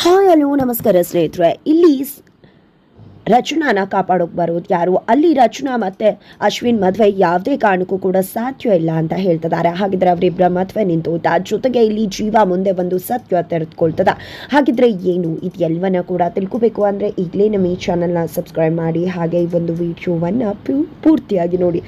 Hi, hello, ನಮಸ್ಕಾರ ಸ್ನೇಹಿತರೆ. ಇಲ್ಲಿ ರಚನಾನ ಕಾಪಾಡೋಕೆ ಬರೋದು ಯಾರು? ಅಲ್ಲಿ ರಚನಾ ಮತ್ತೆ ಅಶ್ವಿನ್ ಮದುವೆ ಯಾವುದೇ ಕಾರಣಕ್ಕೂ ಕೂಡ ಸಾಧ್ಯ ಇಲ್ಲ ಅಂತ ಹೇಳ್ತಿದ್ದಾರೆ. ಹಾಗಿದ್ರೆ ಅವರಿಬ್ಬರ ಮದುವೆ ನಿಂತು ಜೊತೆಗೆ ಇಲ್ಲಿ ಜೀವ ಮುಂದೆ ಒಂದು ಸತ್ಯ ತೆರೆದುಕೊಳ್ತದ? ಹಾಗಿದ್ರೆ ಏನು? ಇದು ಎಲ್ಲವನ್ನ ಕೂಡ ತಿಳ್ಕೋಬೇಕು ಅಂದರೆ ಈಗಲೇ ನಮ್ಮ ಈ ಚಾನಲ್ನ ಸಬ್ಸ್ಕ್ರೈಬ್ ಮಾಡಿ. ಹಾಗೆ ಈ ಒಂದು ವಿಡಿಯೋವನ್ನು ಪೂರ್ತಿಯಾಗಿ ನೋಡಿ.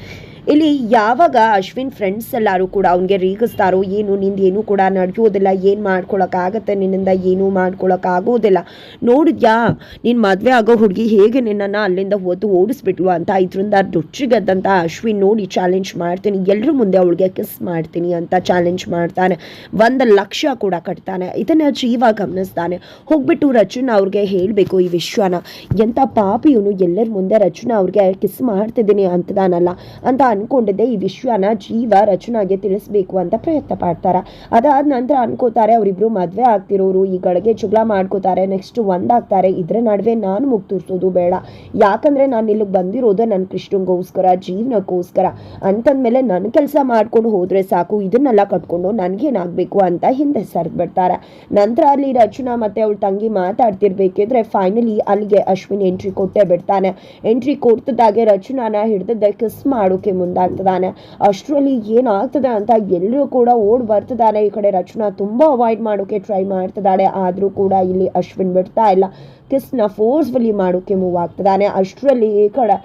ಇಲ್ಲಿ ಯಾವಾಗ ಅಶ್ವಿನ್ ಫ್ರೆಂಡ್ಸ್ ಎಲ್ಲರೂ ಕೂಡ ಅವನಿಗೆ ರೀಗಿಸ್ತಾರೋ ಏನು, ನಿಂದ ಏನೂ ಕೂಡ ನಡೆಯೋದಿಲ್ಲ, ಏನು ಮಾಡ್ಕೊಳಕ್ಕಾಗತ್ತೆ ನಿನ್ನಿಂದ, ಏನೂ ಮಾಡ್ಕೊಳಕ್ಕಾಗೋದಿಲ್ಲ. ನೋಡಿದ್ಯಾ ನಿನ್ನ ಮದುವೆ ಆಗೋ ಹುಡುಗಿ ಹೇಗೆ ನಿನ್ನನ್ನು ಅಲ್ಲಿಂದ ಹೊತ್ತು ಓಡಿಸ್ಬಿಟ್ಲು ಅಂತ, ಇದರಿಂದ ರುಚಿಗದ್ದಂತ ಅಶ್ವಿನ್ ನೋಡಿ ಚಾಲೆಂಜ್ ಮಾಡ್ತೀನಿ ಎಲ್ಲರೂ ಮುಂದೆ ಅವಳಿಗೆ ಕಿಸ್ ಮಾಡ್ತೀನಿ ಅಂತ ಚಾಲೆಂಜ್ ಮಾಡ್ತಾನೆ. ಒಂದು ಲಕ್ಷ ಕೂಡ ಕಟ್ತಾನೆ, ಇದನ್ನು ಜೀವ ಗಮನಿಸ್ತಾನೆ. ಹೋಗ್ಬಿಟ್ಟು ರಚನ ಅವ್ರಿಗೆ ಹೇಳಬೇಕು ಈ ವಿಶ್ವನ ಎಂಥ ಪಾಪಿ ಎಲ್ಲರ ಮುಂದೆ ರಚನ ಅವ್ರಿಗೆ ಕಿಸ್ ಮಾಡ್ತಿದ್ದೀನಿ ಅಂತದಾನಲ್ಲ ಅಂತ ಅನ್ಕೊಂಡಿದ್ದೆ, ಈ ವಿಶ್ವನ ಜೀವ ರಚನಾಗೆ ತಿಳಿಸ್ಬೇಕು ಅಂತ ಪ್ರಯತ್ನ ಪಡ್ತಾರ. ಅದಾದ ನಂತರ ಅನ್ಕೋತಾರೆ, ಅವರಿಬ್ರು ಮದ್ವೆ ಆಗ್ತಿರೋರು, ಈ ಗಳಿಗೆ ಜಗಳ ಮಾಡ್ಕೋತಾರೆ ನೆಕ್ಸ್ಟ್ ಒಂದಾಗ್ತಾರೆ, ಇದ್ರ ನಡುವೆ ನಾನು ಮುಗ್ ತೋರಿಸೋದು ಬೇಡ. ಯಾಕಂದ್ರೆ ನಾನು ಇಲ್ಲಿಗೆ ಬಂದಿರೋದು ನನ್ನ ಕೃಷ್ಣಂಗೋಸ್ಕರ, ಜೀವನಕ್ಕೋಸ್ಕರ. ಅಂತಂದ್ಮೇಲೆ ನನ್ನ ಕೆಲಸ ಮಾಡ್ಕೊಂಡು ಹೋದ್ರೆ ಸಾಕು, ಇದನ್ನೆಲ್ಲ ಕಟ್ಕೊಂಡು ನನಗೇನಾಗಬೇಕು ಅಂತ ಹಿಂದೆ ಸರಿದ್ಬಿಡ್ತಾರೆ ನಂತರ ಅಲ್ಲಿ ರಚನಾ ಮತ್ತೆ ಅವಳ ತಂಗಿ ಮಾತಾಡ್ತಿರ್ಬೇಕಿದ್ರೆ ಫೈನಲಿ ಅಲ್ಲಿಗೆ ಅಶ್ವಿನ್ ಎಂಟ್ರಿ ಕೊಟ್ಟೆ ಬಿಡ್ತಾನೆ. ಎಂಟ್ರಿ ಕೊಡ್ತದಾಗೆ ರಚನಾನ ಹಿಡ್ದಿದ್ದೆ ಕಿಸ್ ಮಾಡೋಕೆ ಮುಂದಾಗ್ತದಾನೆ ಅಷ್ಟರಲ್ಲಿ ಏನಾಗ್ತದೆ ಅಂತ ಎಲ್ಲರೂ ಕೂಡ ಓಡ್ ಬರ್ತಿದ್ದಾರೆ. ಈ ಕಡೆ ರಚನಾ ತುಂಬಾ ಅವಾಯ್ಡ್ ಮಾಡೋಕೆ ಟ್ರೈ ಮಾಡ್ತಿದ್ದಾಳೆ. ಆದ್ರೂ ಕೂಡ ಇಲ್ಲಿ ಅಶ್ವಿನ್ ಬಿಡ್ತಾ ಇಲ್ಲ. ಕಿಸ್ನ ಫೋರ್ಸ್ಫುಲಿ ಮಾಡೋಕೆ ಮೂವ್ ಆಗ್ತದಾನೆ ಅಷ್ಟರಲ್ಲಿ ಈ ಕಡೆ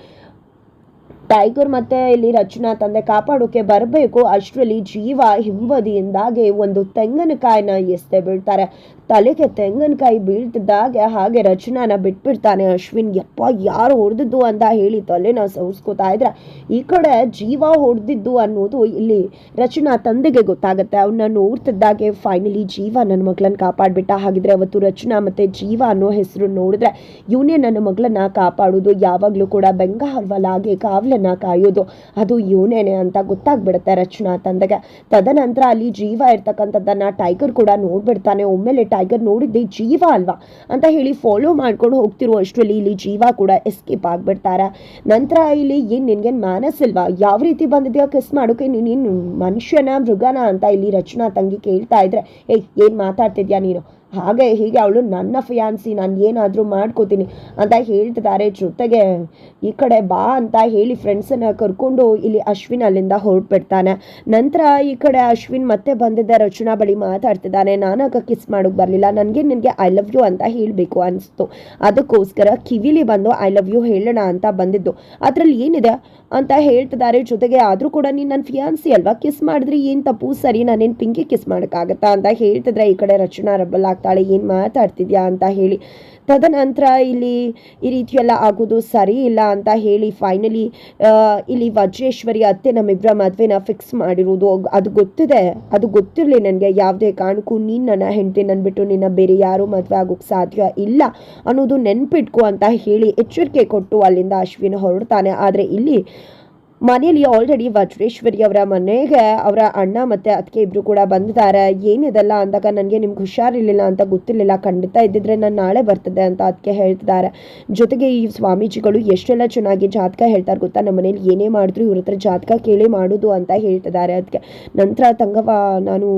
ಟೈಗರ್ ಮತ್ತೆ ಇಲ್ಲಿ ರಚನಾ ತಂದೆ ಕಾಪಾಡೋಕೆ ಬರಬೇಕು. ಅಷ್ಟರಲ್ಲಿ ಜೀವ ಹಿಂಬದಿಯಿಂದಾಗಿ ಒಂದು ತೆಂಗಿನಕಾಯಿನ ಎಸ್ತೆ ಬೀಳ್ತಾರೆ. ತಲೆಗೆ ತೆಂಗಿನಕಾಯಿ ಬೀಳ್ತಿದ್ದಾಗೆ ಹಾಗೆ ರಚನಾನ ಬಿಟ್ಬಿಡ್ತಾನೆ ಅಶ್ವಿನ್. ಯಪ್ಪ, ಯಾರು ಹೊಡೆದಿದ್ದು ಅಂತ ಹೇಳಿ ತಲೆನ ಸೌಸ್ಕೋತಾ ಇದ್ರೆ. ಈ ಕಡೆ ಜೀವ ಹೊಡೆದಿದ್ದು ಅನ್ನೋದು ಇಲ್ಲಿ ರಚನಾ ತಂದೆಗೆ ಗೊತ್ತಾಗುತ್ತೆ. ಅವನ್ನ ನೋಡ್ತಿದ್ದಾಗೆ ಫೈನಲಿ ಜೀವ ನನ್ನ ಮಗಳನ್ನ ಕಾಪಾಡ್ಬಿಟ್ಟ. ಹಾಗಿದ್ರೆ ಅವತ್ತು ರಚನಾ ಮತ್ತೆ ಜೀವ ಅನ್ನೋ ಹೆಸರು ನೋಡಿದ್ರೆ, ಇವನೇ ನನ್ನ ಮಗಳನ್ನ ಕಾಪಾಡೋದು. ಯಾವಾಗಲೂ ಕೂಡ ಬೆಂಗಾವಲಾಗೆ ಕಾವಲನ್ನ ಕಾಯೋದು ಅದು ಇವನೇನೆ ಅಂತ ಗೊತ್ತಾಗ್ಬಿಡುತ್ತೆ ರಚನಾ ತಂದೆಗೆ ತದನಂತರ ಅಲ್ಲಿ ಜೀವ ಇರ್ತಕ್ಕಂಥದ್ದನ್ನ ಟೈಗರ್ ಕೂಡ ನೋಡ್ಬಿಡ್ತಾನೆ. ಒಮ್ಮೆಲೆ ಟೈಗರ್ ನೋಡಿದ್ದೆ ಜೀವ ಅಲ್ವಾ? ಅಂತ ಹೇಳಿ ಫಾಲೋ ಮಾಡ್ಕೊಂಡು ಹೋಗ್ತಿರುವಷ್ಟರಲ್ಲಿ ಇಲ್ಲಿ ಜೀವ ಕೂಡ ಎಸ್ಕೇಪ್ ಆಗ್ಬಿಡ್ತಾರ. ನಂತರ ಇಲ್ಲಿ ಏನ್ ನಿನ್ಗೇನ್ ಮ್ಯಾನಸ್ ಯಾವ ರೀತಿ ಬಂದಿದ್ಯಾ ಕಿಸ್ ಮಾಡೋಕೆ ನೀನು ಮನುಷ್ಯನ ಮೃಗನ ಅಂತ ಇಲ್ಲಿ ರಚನಾ ತಂಗಿ ಕೇಳ್ತಾ ಇದ್ರೆ, ಏಯ್, ಏನ್ ಮಾತಾಡ್ತಿದ್ಯಾ ನೀನು? ಹಾಗೆ ಹೀಗೆ ಅವಳು, ನನ್ನ ಫಿಯಾನ್ಸಿ ನಾನು ಏನಾದರೂ ಮಾಡ್ಕೋತೀನಿ ಅಂತ ಹೇಳ್ತಿದ್ದಾರೆ. ಜೊತೆಗೆ, ಈ ಕಡೆ ಬಾ ಅಂತ ಹೇಳಿ ಫ್ರೆಂಡ್ಸನ್ನು ಕರ್ಕೊಂಡು ಇಲ್ಲಿ ಅಶ್ವಿನ್ ಅಲ್ಲಿಂದ ಹೊರಟ್ಬಿಡ್ತಾನೆ. ನಂತರ ಈ ಕಡೆ ಅಶ್ವಿನ್ ಮತ್ತೆ ಬಂದಿದ್ದ ರಚನಾ ಬಳಿ ಮಾತಾಡ್ತಿದ್ದಾನೆ. ನಾನಾಗ ಕಿಸ್ ಮಾಡೋಕೆ ಬರಲಿಲ್ಲ. ನನಗೆ ನಿನಗೆ ಐ ಲವ್ ಯು ಅಂತ ಹೇಳಬೇಕು ಅನಿಸ್ತು. ಅದಕ್ಕೋಸ್ಕರ ಕಿವಿಲಿ ಬಂದು ಐ ಲವ್ ಯು ಹೇಳೋಣ ಅಂತ ಬಂದಿದ್ದು. ಅದರಲ್ಲಿ ಏನಿದೆ ಅಂತ ಹೇಳ್ತಿದ್ದಾರೆ. ಜೊತೆಗೆ, ಆದರೂ ಕೂಡ ನೀನು ನನ್ನ ಫಿಯಾನ್ಸಿ ಅಲ್ವಾ? ಕಿಸ್ ಮಾಡಿದ್ರೆ ಏನು ತಪ್ಪು? ಸರಿ, ನಾನೇನು ಪಿಂಕಿ ಕಿಸ್ ಮಾಡೋಕ್ಕಾಗತ್ತಾ? ಅಂತ ಹೇಳ್ತಿದ್ರೆ ಈ ಕಡೆ ರಚನಾ ರಬ್ಬಲ್ ಆಗ್ತಾಳೆ ಏನು ಮಾತಾಡ್ತಿದ್ಯಾ ಅಂತ ಹೇಳಿ. ತದನಂತರ ಇಲ್ಲಿ ಈ ರೀತಿಯೆಲ್ಲ ಆಗೋದು ಸರಿ ಇಲ್ಲ ಅಂತ ಹೇಳಿ ಫೈನಲಿ ಇಲ್ಲಿ ವಜ್ರೇಶ್ವರಿ ಅತ್ತೆ ನಮ್ಮಿಬ್ಬರ ಮದುವೆನ ಫಿಕ್ಸ್ ಮಾಡಿರೋದು. ಅದು ಗೊತ್ತಿದೆ, ಅದು ಗೊತ್ತಿರಲಿ ನನಗೆ. ಯಾವುದೇ ಕಾರಣಕ್ಕೂ ನೀನು ನನ್ನ ಹೆಂಡತಿ ನನ್ನ ಬಿಟ್ಟು ನಿನ್ನ ಬೇರೆ ಯಾರೂ ಮದುವೆ ಆಗೋಕ್ಕೆ ಸಾಧ್ಯ ಇಲ್ಲ ಅನ್ನೋದು ನೆನ್ಪಿಟ್ಕೊ ಅಂತ ಹೇಳಿ ಎಚ್ಚರಿಕೆ ಕೊಟ್ಟು ಅಲ್ಲಿಂದ ಅಶ್ವಿನ ಹೊರಡ್ತಾನೆ. ಆದರೆ ಇಲ್ಲಿ ಮನೆಯಲ್ಲಿ ಆಲ್ರೆಡಿ ವಜ್ರೇಶ್ವರಿ ಅವರ ಮನೆಗೆ ಅವರ ಅಣ್ಣ ಮತ್ತೆ ಅದಕ್ಕೆ ಇಬ್ರು ಕೂಡ ಬಂದಿದ್ದಾರೆ. ಏನಿದೆಲ್ಲ ಅಂದಾಗ ನನಗೆ ನಿಮ್ಗೆ ಹುಷಾರಿರ್ಲಿಲ್ಲ ಅಂತ ಗೊತ್ತಿರಲಿಲ್ಲ. ಖಂಡಿತ ಇದ್ದಿದ್ರೆ ನಾನು ನಾಳೆ ಬರ್ತದೆ ಅಂತ ಅದಕ್ಕೆ ಹೇಳ್ತಿದ್ದಾರೆ. ಜೊತೆಗೆ ಈ ಸ್ವಾಮೀಜಿಗಳು ಎಷ್ಟೆಲ್ಲ ಚೆನ್ನಾಗಿ ಜಾತಕ ಹೇಳ್ತಾರೆ ಗೊತ್ತಾ? ನಮ್ಮ ಮನೇಲಿ ಏನೇ ಮಾಡಿದ್ರು ಇವ್ರ ಹತ್ರ ಜಾತಕ ಕೇಳಿ ಮಾಡೋದು ಅಂತ ಹೇಳ್ತಿದ್ದಾರೆ ಅದಕ್ಕೆ ನಂತರ ತಂಗವ ನಾನು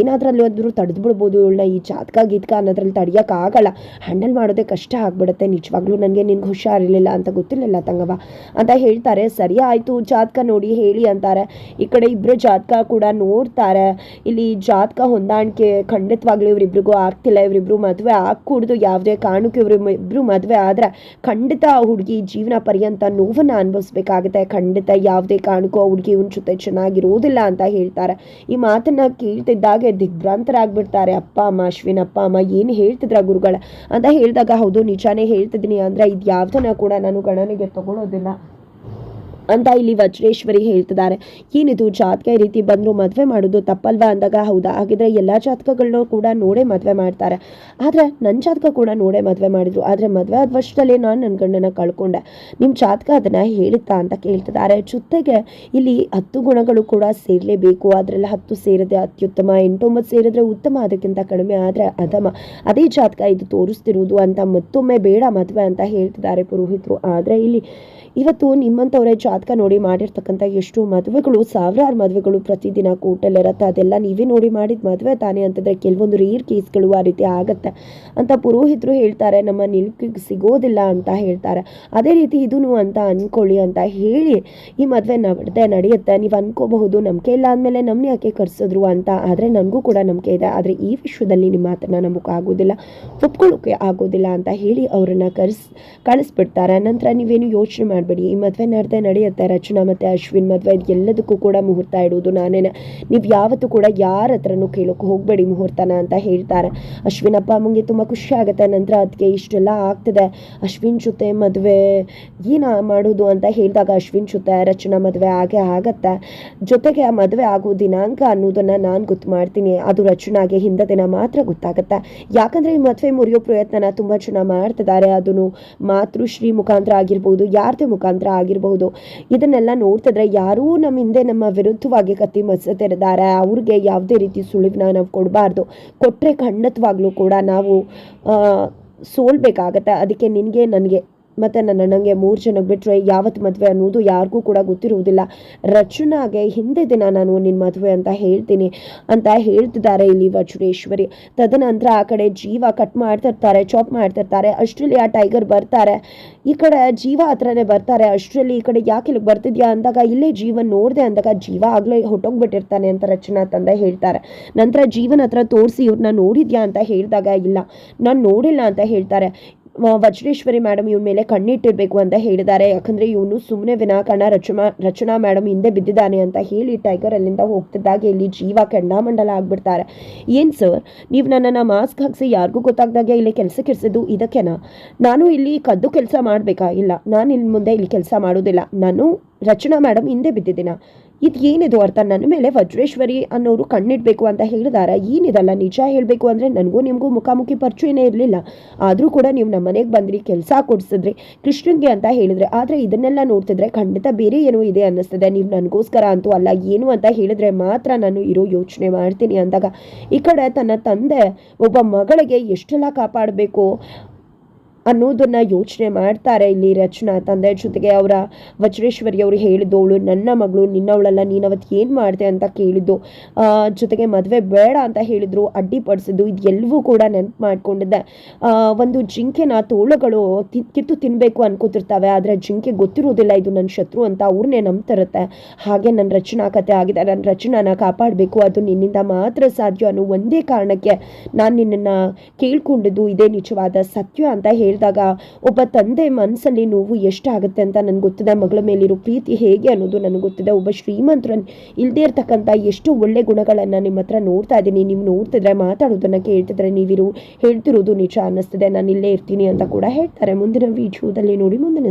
ಏನಾದ್ರಲ್ಲಿ ಅಂದ್ರೂ ತಡೆದು ಬಿಡ್ಬೋದು ಇವಳನ್ನ ಈ ಜಾತಕ ಗೀತಕ ಅನ್ನೋದ್ರಲ್ಲಿ ತಡೆಯೋಕ್ಕಾಗಲ್ಲ ಹ್ಯಾಂಡಲ್ ಮಾಡೋದೇ ಕಷ್ಟ ಆಗ್ಬಿಡುತ್ತೆ. ನಿಜವಾಗ್ಲೂ ನನಗೆ ನಿನ್ಗೆ ಹುಷಾರಿರಲಿಲ್ಲ ಅಂತ ಗೊತ್ತಿರಲಿಲ್ಲ ತಂಗವ ಅಂತ ಹೇಳ್ತಾರೆ. ಸರಿ ಆಯಿತು. ಜಾತಕ ನೋಡಿ ಹೇಳಿ ಅಂತಾರೆ. ಈ ಕಡೆ ಇಬ್ಬರು ಜಾತಕ ಕೂಡ ನೋಡ್ತಾರೆ. ಇಲ್ಲಿ ಜಾತಕ ಹೊಂದಾಣಿಕೆ ಖಂಡಿತವಾಗ್ಲೂ ಇವರಿಬ್ರಿಗೂ ಆಗ್ತಿಲ್ಲ. ಇವರಿಬ್ರು ಮದುವೆ ಆಗ್ಕೂಡ್ದು. ಯಾವುದೇ ಕಾರಣಕ್ಕೂ ಇವರು ಇಬ್ಬರು ಮದುವೆ ಆದ್ರೆ ಖಂಡಿತ ಆ ಹುಡುಗಿ ಜೀವನ ಪರ್ಯಂತ ನೋವನ್ನು ಅನುಭವಿಸ್ಬೇಕಾಗುತ್ತೆ. ಖಂಡಿತ ಯಾವುದೇ ಕಾರಣಕ್ಕೂ ಆ ಹುಡುಗಿ ಇವನ ಜೊತೆ ಚೆನ್ನಾಗಿರೋದಿಲ್ಲ ಅಂತ ಹೇಳ್ತಾರೆ. ಈ ಮಾತನ್ನ ಕೇಳ್ತಿದ್ದಾಗೆ ದಿಗ್ಭ್ರಾಂತರಾಗ್ಬಿಡ್ತಾರೆ. ಅಪ್ಪ ಅಮ್ಮ, ಅಶ್ವಿನ್ ಅಪ್ಪ ಅಮ್ಮ, ಏನು ಹೇಳ್ತಿದ್ರ ಗುರುಗಳ? ಅಂತ ಹೇಳಿದಾಗ, ಹೌದು, ನಿಜಾನೇ ಹೇಳ್ತಿದ್ದೀನಿ. ಅಂದ್ರೆ ಇದು ಯಾವ್ದನ್ನ ಕೂಡ ನಾನು ಗಣನೆಗೆ ತಗೊಳ್ಳೋದಿಲ್ಲ ಅಂತ ಇಲ್ಲಿ ವಜ್ರೇಶ್ವರಿ ಹೇಳ್ತಿದ್ದಾರೆ. ಏನಿದು? ಜಾತಕ ಈ ರೀತಿ ಬಂದ್ರು ಮದುವೆ ಮಾಡೋದು ತಪ್ಪಲ್ವಾ ಅಂದಾಗ? ಹೌದಾ? ಹಾಗಿದ್ರೆ ಎಲ್ಲ ಜಾತಕಗಳನ್ನೂ ಕೂಡ ನೋಡೇ ಮದುವೆ ಮಾಡ್ತಾರೆ. ಆದರೆ ನನ್ನ ಜಾತಕ ಕೂಡ ನೋಡೇ ಮದುವೆ ಮಾಡಿದ್ರು. ಆದರೆ ಮದುವೆ ಆದ ವರ್ಷದಲ್ಲಿ ನಾನು ನನ್ನ ಗಂಡನ ಕಳ್ಕೊಂಡೆ. ನಿಮ್ಮ ಜಾತಕ ಅದನ್ನು ಹೇಳುತ್ತಾ ಅಂತ ಕೇಳ್ತಿದ್ದಾರೆ. ಜೊತೆಗೆ ಇಲ್ಲಿ ಹತ್ತು ಗುಣಗಳು ಕೂಡ ಸೇರಲೇಬೇಕು. ಅದರಲ್ಲಿ ಹತ್ತು ಸೇರಿದ್ರೆ ಅತ್ಯುತ್ತಮ, ಎಂಟೊಂಬತ್ತು ಸೇರಿದ್ರೆ ಉತ್ತಮ, ಅದಕ್ಕಿಂತ ಕಡಿಮೆ ಆದರೆ ಅಧಮ. ಅದೇ ಜಾತಕ ಇದು ತೋರಿಸ್ತಿರುವುದು ಅಂತ ಮತ್ತೊಮ್ಮೆ ಬೇಡ ಮದುವೆ ಅಂತ ಹೇಳ್ತಿದ್ದಾರೆ ಪುರೋಹಿತರು. ಆದರೆ ಇಲ್ಲಿ ಇವತ್ತು ನಿಮ್ಮಂಥವರೇ ಜಾತಕ ಜಾತಕ ನೋಡಿ ಮಾಡಿರ್ತಕ್ಕಂಥ ಎಷ್ಟು ಮದುವೆಗಳು, ಸಾವಿರಾರು ಮದುವೆಗಳು ಪ್ರತಿದಿನ ಕೋರ್ಟಲ್ಲಿರುತ್ತೆ ಅದೆಲ್ಲ ನೀವೇ ನೋಡಿ ಮಾಡಿದ ಮದುವೆ ತಾನೇ ಅಂತಂದರೆ ಕೆಲವೊಂದು ರೇರ್ ಕೇಸ್ಗಳು ಆ ರೀತಿ ಆಗತ್ತೆ. ಅಂತ ಪುರೋಹಿತರು ಹೇಳ್ತಾರೆ, ನಮ್ಮ ನಿಲುಕಿಗೆ ಸಿಗೋದಿಲ್ಲ ಅಂತ ಹೇಳ್ತಾರೆ. ಅದೇ ರೀತಿ ಇದೂ ಅಂತ ಅಂದ್ಕೊಳ್ಳಿ ಅಂತ ಹೇಳಿ ಈ ಮದುವೆ ನಡೆದೇ, ನಡೆಯುತ್ತೆ. ನೀವು ಅನ್ಕೋಬಹುದು, ನಂಬಿಕೆ ಇಲ್ಲ ಅಂದಮೇಲೆ ನಮ್ಮನ್ನ ಯಾಕೆ ಕರೆಸಿದ್ರು ಅಂತ ಆದರೆ ನನಗೂ ಕೂಡ ನಂಬಿಕೆ ಇದೆ. ಆದರೆ ಈ ವಿಷಯದಲ್ಲಿ ನಿಮ್ಮ ಮಾತನ್ನು ನಮಗೆ ಆಗೋದಿಲ್ಲ, ಒಪ್ಕೊಳ್ಳೋಕೆ ಆಗೋದಿಲ್ಲ ಅಂತ ಹೇಳಿ ಅವರನ್ನು ಕರೆಸ್, ಕಳಿಸ್ಬಿಡ್ತಾರೆ. ನಂತರ ನೀವೇನು ಯೋಚನೆ ಮಾಡಬೇಡಿ, ಈ ಮದುವೆ ನಡೆದೇ, ನಡೆಯುತ್ತೆ. ರಚನಾ ಮತ್ತು ಅಶ್ವಿನ್ ಮದುವೆ ಇದು ಎಲ್ಲದಕ್ಕೂ ಕೂಡ ಮುಹೂರ್ತ ಇಡುವುದು ನಾನೇನ. ನೀವು ಯಾವತ್ತೂ ಕೂಡ ಯಾರ ಹತ್ರನೂ ಕೇಳೋಕೆ ಹೋಗಬೇಡಿ ಮುಹೂರ್ತನ ಅಂತ ಹೇಳ್ತಾರೆ. ಅಶ್ವಿನ್ ಅಪ್ಪ ಅಮ್ಮಂಗೆ ತುಂಬ ಖುಷಿ ಆಗುತ್ತೆ. ನಂತರ ಅದಕ್ಕೆ ಇಷ್ಟೆಲ್ಲ ಆಗ್ತದೆ. ಅಶ್ವಿನ್ ಜೊತೆ ಮದುವೆ ಏನ ಮಾಡೋದು ಅಂತ ಹೇಳಿದಾಗ ಅಶ್ವಿನ್ ಜೊತೆ ರಚನಾ ಮದುವೆ ಆಗೇ ಆಗತ್ತೆ. ಜೊತೆಗೆ ಆ ಮದುವೆ ಆಗೋ ದಿನಾಂಕ ಅನ್ನೋದನ್ನು ನಾನು ಗೊತ್ತು ಮಾಡ್ತೀನಿ. ಅದು ರಚನಾಗೆ ಹಿಂದೆ ದಿನ ಮಾತ್ರ ಗೊತ್ತಾಗುತ್ತೆ. ಯಾಕಂದರೆ ಈ ಮದುವೆ ಮುರಿಯೋ ಪ್ರಯತ್ನನ ತುಂಬ ಜನ ಮಾಡ್ತಿದ್ದಾರೆ. ಅದನ್ನು ಮಾತೃಶ್ರೀ ಮುಖಾಂತರ ಆಗಿರ್ಬೋದು, ಯಾರದೇ ಮುಖಾಂತರ ಆಗಿರ್ಬೋದು. ಇದನ್ನೆಲ್ಲ ನೋಡ್ತಿದ್ರೆ ಯಾರೂ ನಮ್ಮ ಹಿಂದೆ ನಮ್ಮ ವಿರುದ್ಧವಾಗಿ ಕತ್ತಿ ತೆರೆದಾರೆ ಅವ್ರಿಗೆ ಯಾವುದೇ ರೀತಿ ಸುಳಿವನ್ನ ನಾವು ಕೊಡಬಾರ್ದು. ಕೊಟ್ಟರೆ ಖಂಡಿತವಾಗ್ಲೂ ಕೂಡ ನಾವು ಸೋಲ್ಬೇಕಾಗತ್ತೆ. ಅದಕ್ಕೆ ನಿನಗೆ, ನನಗೆ ಮತ್ತು ನನ್ನ ಅಣ್ಣಂಗೆ ಮೂರು ಜನಕ್ಕೆ ಬಿಟ್ಟರೆ ಯಾವತ್ತು ಮದುವೆ ಅನ್ನೋದು ಯಾರಿಗೂ ಕೂಡ ಗೊತ್ತಿರುವುದಿಲ್ಲ. ರಚನಾಗೆ ಹಿಂದೆ ದಿನ ನಾನು ನಿನ್ನ ಮದುವೆ ಅಂತ ಹೇಳ್ತೀನಿ ಅಂತ ಹೇಳ್ತಿದ್ದಾರೆ ಇಲ್ಲಿ ವಜ್ರೇಶ್ವರಿ ತದನಂತರ ಆ ಕಡೆ ಜೀವ ಕಟ್ ಮಾಡ್ತಿರ್ತಾರೆ ಚಾಪ್ ಮಾಡ್ತಿರ್ತಾರೆ ಅಷ್ಟರಲ್ಲಿ ಆ ಟೈಗರ್ ಬರ್ತಾರೆ. ಈ ಕಡೆ ಜೀವ ಹತ್ರನೇ ಬರ್ತಾರೆ ಅಷ್ಟರಲ್ಲಿ ಈ ಕಡೆ ಯಾಕೆ ಇಲ್ಲಿಗೆ ಬರ್ತಿದ್ಯಾ ಅಂದಾಗ ಇಲ್ಲೇ ಜೀವನ್ ನೋಡಿದೆ ಅಂದಾಗ ಜೀವ ಆಗಲೇ ಹೊಟ್ಟೋಗ್ಬಿಟ್ಟಿರ್ತಾನೆ ಅಂತ ರಚನಾ ತಂದೆ ಹೇಳ್ತಾರೆ. ನಂತರ ಜೀವನ ಹತ್ರ ತೋರಿಸಿ ಇವ್ರನ್ನ ನೋಡಿದ್ಯಾ ಅಂತ ಹೇಳಿದಾಗ ಇಲ್ಲ. ನಾನು ನೋಡಿಲ್ಲ ಅಂತ ಹೇಳ್ತಾರೆ. ವಜ್ರೇಶ್ವರಿ ಮೇಡಮ್ ಇವನ ಮೇಲೆ ಕಣ್ಣಿಟ್ಟಿರಬೇಕು ಅಂತ ಹೇಳಿದ್ದಾರೆ. ಯಾಕಂದರೆ ಇವನು ಸುಮ್ಮನೆ ವಿನಾಕಾರಣ ರಚನಾ ರಚನಾ ಮೇಡಮ್ ಹಿಂದೆ ಬಿದ್ದಿದ್ದಾನೆ ಅಂತ ಹೇಳಿ ಟೈಗರ್ ಅಲ್ಲಿಂದ ಹೋಗ್ತಿದ್ದಾಗ. ಇಲ್ಲಿ ಜೀವ ಕೆಂಡಾಮಂಡಲ ಆಗಿಬಿಡ್ತಾರೆ. ಏನು ಸರ್ ನೀವು ನನ್ನನ್ನು ಮಾಸ್ಕ್ ಹಾಕಿಸಿ ಯಾರಿಗೂ ಗೊತ್ತಾಗ್ದಾಗೆ ಇಲ್ಲಿ ಕೆಲಸ ಇರಿಸಿದ್ದು ಇದಕ್ಕೆನಾ? ನಾನು ಇಲ್ಲಿ ಕದ್ದು ಕೆಲಸ ಮಾಡಬೇಕಾ? ಇಲ್ಲ, ನಾನು ಇನ್ನು ಮುಂದೆ ಇಲ್ಲಿ ಕೆಲಸ ಮಾಡೋದಿಲ್ಲ. ನಾನು ರಚನಾ ಮೇಡಮ್ ಹಿಂದೆ ಬಿದ್ದಿದ್ದೀನ? ಇದು ಏನಿದು ಅರ್ಥ? ನನ್ನ ಮೇಲೆ ವಜ್ರೇಶ್ವರಿ ಅನ್ನೋರು ಕಣ್ಣಿಡಬೇಕು ಅಂತ ಹೇಳಿದಾರ? ಏನಿದಲ್ಲ? ನಿಜ ಹೇಳಬೇಕು ಅಂದರೆ ನನಗೂ ನಿಮಗೂ ಮುಖಾಮುಖಿ ಪರಿಚಯನೇ ಇರಲಿಲ್ಲ. ಆದರೂ ಕೂಡ ನೀವು ನಮ್ಮ ಮನೆಗೆ ಬಂದ್ರಿ, ಕೆಲಸ ಕೊಡಿಸಿದ್ರಿ, ಕೃಷ್ಣನ್ಗೆ ಅಂತ ಹೇಳಿದ್ರೆ. ಆದರೆ ಇದನ್ನೆಲ್ಲ ನೋಡ್ತಿದ್ರೆ ಖಂಡಿತ ಬೇರೆ ಏನೋ ಇದೆ ಅನ್ನಿಸ್ತದೆ. ನೀವು ನನಗೋಸ್ಕರ ಅಂತೂ ಅಲ್ಲ, ಏನು ಅಂತ ಹೇಳಿದ್ರೆ ಮಾತ್ರ ನಾನು ಇರೋ ಯೋಚನೆ ಮಾಡ್ತೀನಿ ಅಂದಾಗ, ಈ ಕಡೆ ತನ್ನ ತಂದೆ ಒಬ್ಬ ಮಗಳಿಗೆ ಎಷ್ಟೆಲ್ಲ ಕಾಪಾಡಬೇಕು? ಅನ್ನೋದನ್ನ ಯೋಚನೆ ಮಾಡ್ತಾರೆ ಇಲ್ಲಿ ರಚನಾ ತಂದೆ ಜೊತೆಗೆ ಅವರ ವಜ್ರೇಶ್ವರಿ ಅವರು ಅವಳು ನನ್ನ ಮಗಳು, ನಿನ್ನವಳಲ್ಲ ನೀನು ಅವತ್ತು ಏನು ಮಾಡಿದೆ ಅಂತ ಕೇಳಿದ್ದು. ಜೊತೆಗೆ ಮದುವೆ ಬೇಡ ಅಂತ ಹೇಳಿದ್ರು ಅಡ್ಡಿಪಡಿಸಿದ್ದು ಎಲ್ಲವೂ ಕೂಡ ನೆನಪು ಮಾಡ್ಕೊಂಡಿದ್ದೆ. ಒಂದು ಜಿಂಕೆನ ತೋಳುಗಳು ಕಿತ್ತು ತಿನ್ನಬೇಕು ಅನ್ಕೋತಿರ್ತವೆ, ಆದರೆ ಜಿಂಕೆ ಗೊತ್ತಿರೋದಿಲ್ಲ, ಇದು ನನ್ನ ಶತ್ರು ಅಂತ ಅವ್ರನ್ನೇ ನಂಬ್ತಿರುತ್ತೆ. ಹಾಗೆ ನನ್ನ ರಚನಾ ಕತೆ ಆಗಿದೆ ನನ್ನ ರಚನಾನ ಕಾಪಾಡಬೇಕು, ಅದು ನಿನ್ನಿಂದ ಮಾತ್ರ ಸಾಧ್ಯ ಅನ್ನೋ ಒಂದೇ ಕಾರಣಕ್ಕೆ ನಾನು ನಿನ್ನನ್ನು ಕೇಳ್ಕೊಂಡಿದ್ದು, ಇದೇ ನಿಜವಾದ ಸತ್ಯ ಅಂತ ಹೇಳಿದಾಗ ಒಬ್ಬ ತಂದೆ ಮನಸ್ಸಲ್ಲಿ ನೋವು ಎಷ್ಟಾಗುತ್ತೆ ಅಂತ ನನಗೆ ಗೊತ್ತಿದೆ. ಮಗಳ ಮೇಲಿರೋ ಪ್ರೀತಿ ಹೇಗೆ ಅನ್ನೋದು ನನಗೆ ಗೊತ್ತಿದೆ. ಒಬ್ಬ ಶ್ರೀಮಂತರ ಇಲ್ಲದೇ ಇರ್ತಕ್ಕಂಥ ಎಷ್ಟು ಒಳ್ಳೆ ಗುಣಗಳನ್ನು ನಿಮ್ಮ ಹತ್ರ ನೋಡ್ತಾ ಇದ್ದೀನಿ. ನೀವು ನೋಡ್ತಿದ್ರೆ ಮಾತಾಡೋದನ್ನು ಕೇಳ್ತಿದ್ರೆ ನೀವಿರು ಹೇಳ್ತಿರೋದು ನಿಜ ಅನ್ನಿಸ್ತಿದೆ. ನಾನು ಇಲ್ಲೇ ಇರ್ತೀನಿ ಅಂತ ಕೂಡ ಹೇಳ್ತಾರೆ. ಮುಂದಿನ ವಿಡಿಯೋದಲ್ಲಿ ನೋಡಿ, ಮುಂದಿನ